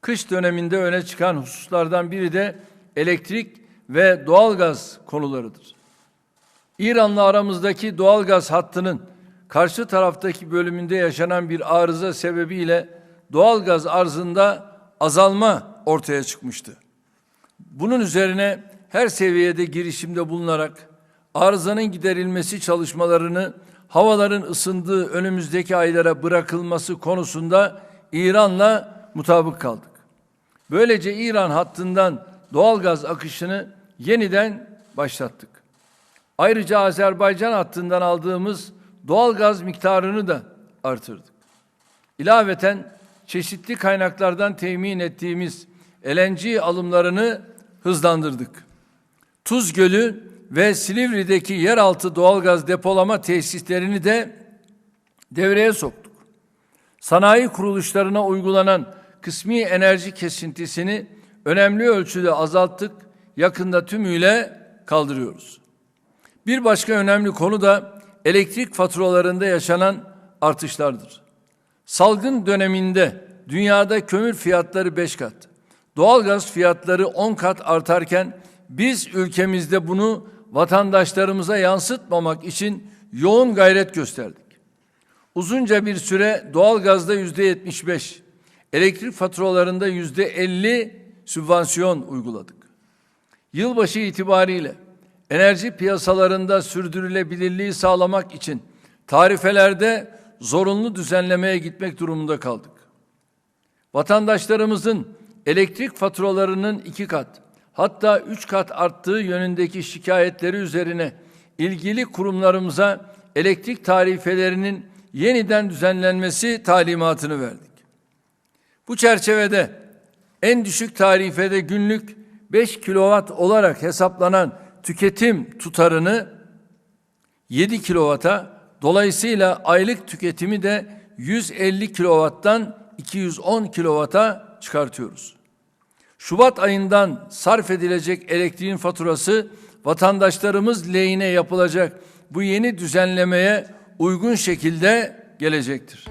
Kış döneminde öne çıkan hususlardan biri de elektrik ve doğalgaz konularıdır. İran'la aramızdaki doğalgaz hattının karşı taraftaki bölümünde yaşanan bir arıza sebebiyle doğalgaz arzında azalma ortaya çıkmıştı. Bunun üzerine her seviyede girişimde bulunarak arızanın giderilmesi çalışmalarını havaların ısındığı önümüzdeki aylara bırakılması konusunda İran'la mutabık kaldık. Böylece İran hattından doğalgaz akışını yeniden başlattık. Ayrıca Azerbaycan hattından aldığımız doğalgaz miktarını da artırdık. İlaveten çeşitli kaynaklardan temin ettiğimiz LNG alımlarını hızlandırdık. Tuz Gölü ve Silivri'deki yeraltı doğalgaz depolama tesislerini de devreye soktuk. Sanayi kuruluşlarına uygulanan kısmi enerji kesintisini önemli ölçüde azalttık, yakında tümüyle kaldırıyoruz. Bir başka önemli konu da elektrik faturalarında yaşanan artışlardır. Salgın döneminde dünyada kömür fiyatları 5 kat, doğalgaz fiyatları 10 kat artarken biz ülkemizde bunu vatandaşlarımıza yansıtmamak için yoğun gayret gösterdik. Uzunca bir süre doğalgazda yüzde 75, elektrik faturalarında yüzde 50 sübvansiyon uyguladık. Yılbaşı itibariyle enerji piyasalarında sürdürülebilirliği sağlamak için tarifelerde zorunlu düzenlemeye gitmek durumunda kaldık. Vatandaşlarımızın elektrik faturalarının iki kat hatta üç kat arttığı yönündeki şikayetleri üzerine ilgili kurumlarımıza elektrik tarifelerinin yeniden düzenlenmesi talimatını verdik. Bu çerçevede en düşük tarifede günlük 5 kilowatt olarak hesaplanan tüketim tutarını 7 kilowata dolayısıyla aylık tüketimi de 150 kilovattan 210 kilowata çıkartıyoruz. Şubat ayından sarf edilecek elektriğin faturası vatandaşlarımız lehine yapılacak bu yeni düzenlemeye uygun şekilde gelecektir.